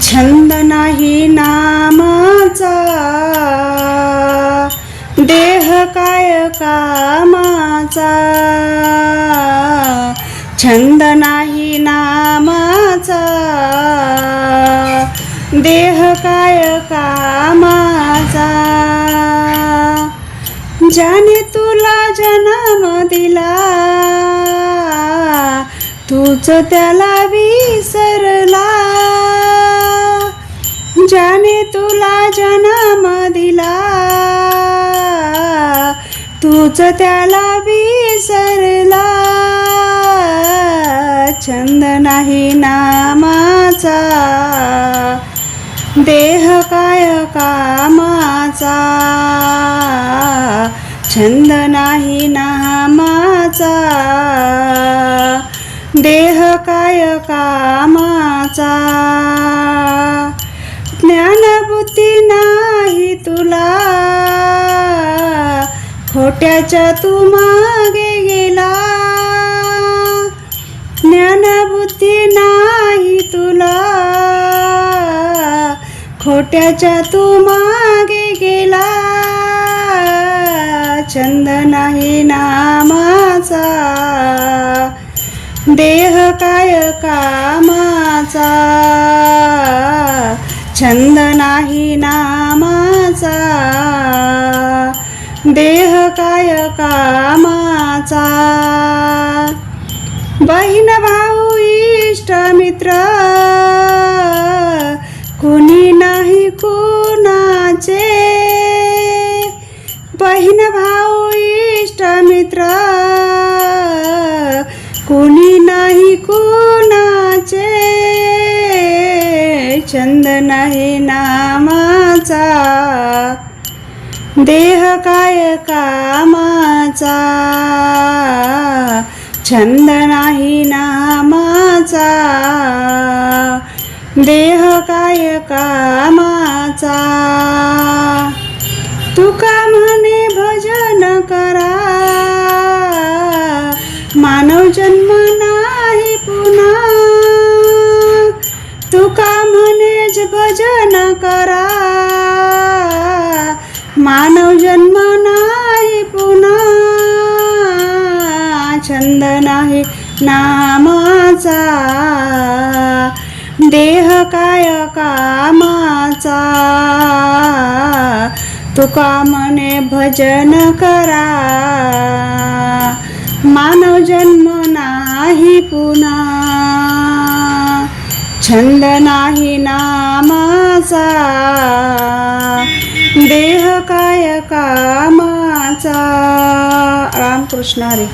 छंद नाही नामाचा. देह काय कामाचा. छंद नाही नामाचा. देह काय कामाचा. ज्याने तुला जन्म दिला तूच त्याला विसर ज्याने तुला जन्म दिला तूच त्याला विसरला. छंद नाही नामाचा. देह काय कामाचा. छंद नाही नामाचा. देह काय कामाचा. खोट्याच्या तू मागे गेला. ज्ञानबुद्धी नाही तुला. खोट्याच्या तू मागे गेला. छंद नाही नामाचा. देह काय कामाचा. छंद नाही नामाचा. काय कामाचा बहीण भाऊ इष्ट मित्र कुणी नाही कुणाचे. बहीण भाऊ इष्ट मित्र कुणी नाही कुणाचे. छंद नाही नामाचा. देह काय कामाचा? छंद नाही नामाचा. देह काय कामाचा? तुका म्हणे भजन करा? मानव जन्म छंद नाही नामाचा. देह काय कामाचा. तुका मने भजन करा. मानव जन्म नाही पुन्हा. छंद नाही नामाचा. देह काय कामाचा. रामकृष्ण हरी.